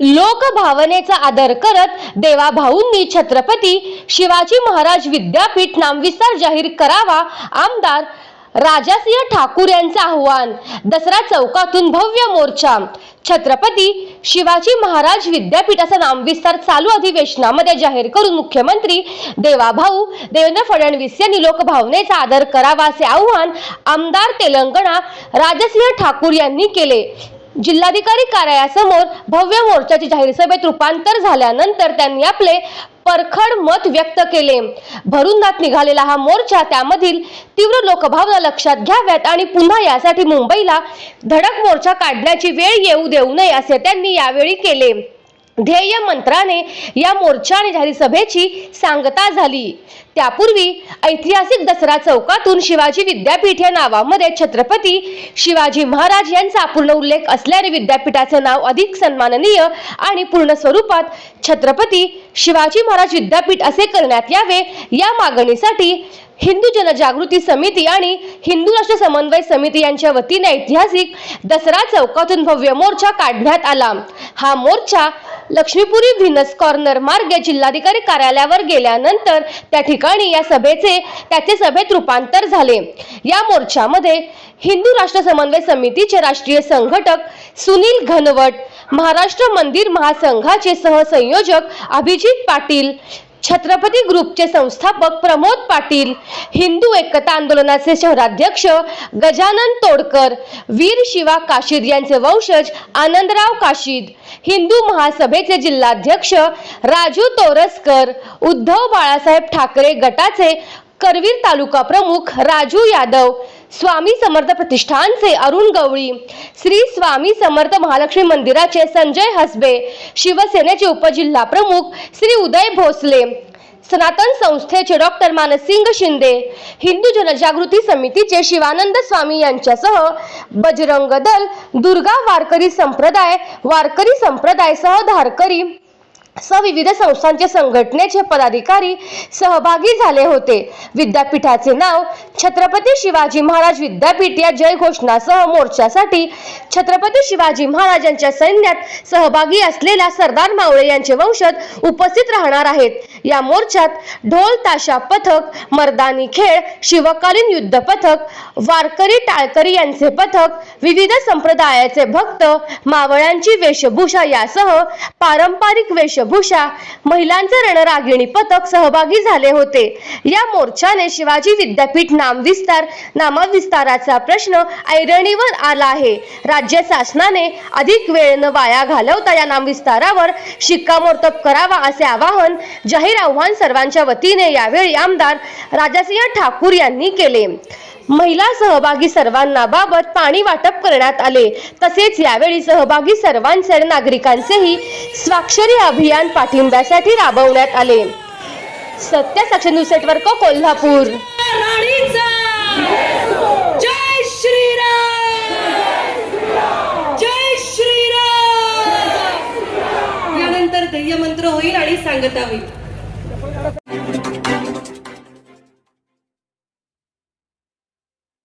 लोकभावनेचा आदर करत देवाभाऊंनी छत्रपती शिवाजी महाराज विद्यापीठ नामविस्तार जाहीर करावा. आमदार राजासिंह ठाकूर यांचं आव्हान दसरा चौकातून भव्य मोर्चा. छत्रपती शिवाजी महाराज विद्यापीठाचा नामविस्तार चालू अधिवेशनामध्ये जाहीर करून मुख्यमंत्री देवाभाऊ देवेंद्र फडणवीस यांनी लोकभावनेचा आदर करावा असे आव्हान आमदार तेलंगणा राजसिंह ठाकूर यांनी केले. जिल्हाधिकारी कार्यालयासमोर भव्य मोर्चाचे जाहीर सभेत रूपांतर झाल्यानंतर त्यांनी आपले परखड मत व्यक्त केले. भरूनात निघालेला हा मोर्चा त्यामधील तीव्र लोकभावना लक्षात घ्याव्यात आणि पुन्हा यासाठी मुंबईला धडक मोर्चा काढण्याची वेळ येऊ देऊ नये असे त्यांनी यावेळी केले. ध्येय मंत्राने या मोर्चा आणि जाहीर सभेची सांगता झाली. त्यापूर्वी ऐतिहासिक दसरा चौकातून शिवाजी विद्यापीठ या नावामध्ये छत्रपती शिवाजी महाराज यांचा पूर्ण उल्लेख असल्याने विद्यापीठाचे नाव अधिक सन्माननीय आणि पूर्ण स्वरूपात छत्रपती शिवाजी महाराज विद्यापीठ असे करण्यात यावे या मागणीसाठी हिंदू जनजागृती समिती आणि हिंदू राष्ट्र समन्वय समिती यांच्या वतीने ऐतिहासिक दसरा चौकातून भव्य मोर्चा काढण्यात आला. हा मोर्चा लक्ष्मीपुरी व्हिनस कॉर्नर मार्गे जिल्हाधिकारी कार्यालयावर गेल्यानंतर त्या ठिकाणी या सभेचे त्याचे सभेत रूपांतर झाले. या मोर्चामध्ये हिंदू राष्ट्र समन्वय समितीचे राष्ट्रीय संघटक सुनील घनवट महाराष्ट्र मंदिर महासंघाचे सहसंयोजक अभिजित पाटील छत्रपती ग्रुपचे संस्थापक प्रमोद पाटील हिंदू एकता आंदोलनाचे शहराध्यक्ष गजानन तोडकर वीर शिवा काशीद यांचे वंशज आनंदराव काशीद हिंदू महासभेचे जिल्हाध्यक्ष राजू तोरसकर उद्धव बाळासाहेब ठाकरे गटाचे करवीर तालुका प्रमुख राजू यादव स्वामी समर्थ प्रतिष्ठानचे अरुण गवळी श्री स्वामी समर्थ महालक्ष्मी मंदिराचे संजय हसबे शिवसेनेचे उपजिल्हा प्रमुख श्री उदय भोसले सनातन संस्थेचे डॉक्टर मानसिंग शिंदे हिंदू जनजागृती समितीचे शिवानंद स्वामी यांच्यासह बजरंग दल दुर्गा वारकरी संप्रदाय वारकरी संप्रदाय सह धारकरी विविध संस्थांचे संघटनेचे पदाधिकारी सहभागी झाले होते. विद्यापीठाचे नाव छत्रपती शिवाजी महाराज विद्यापीठ या जय घोषणासह मोर्चासाठी छत्रपती शिवाजी महाराजांच्या सैन्यात सहभागी असलेल्या सरदार मावळे यांचे वंशज उपस्थित राहणार आहेत. या मोर्चात ढोल ताशा पथक मर्दानी खेळ शिवकालीन युद्ध पथक वारकरी टाळकरी यांचे पथक विविध संप्रदायाचे भक्त मावळ्यांची वेशभूषा यासह पारंपरिक वेशभूषा महिलांचे रणरागिणी पथक सहभागी झाले होते. या मोर्चाने शिवाजी विद्यापीठ नामविस्तार नामविस्ताराचा प्रश्न ऐरणीवर आला आहे. राज्य शासनाने अधिक वेळ न वाया घालवता या नामविस्तारावर शिक्कामोर्तब करावा असे आवाहन जाहीर आव्हान सर्वांच्या वतीने यावेळी आमदार राजासिंह ठाकूर यांनी केले. महिला सहभागी सर्वांना बाबत पाणी वाटप करण्यात आले. तसेच यावेळी सहभागी सर्वांचे नागरिकांचेही स्वाक्षरी अभियान पाठिंब्यासाठी राबवण्यात आले. सत्य साक्षर न्यूज नेटवर्क कोल्हापूर. यानंतर होईल आणि सांगता होईल. Thank you.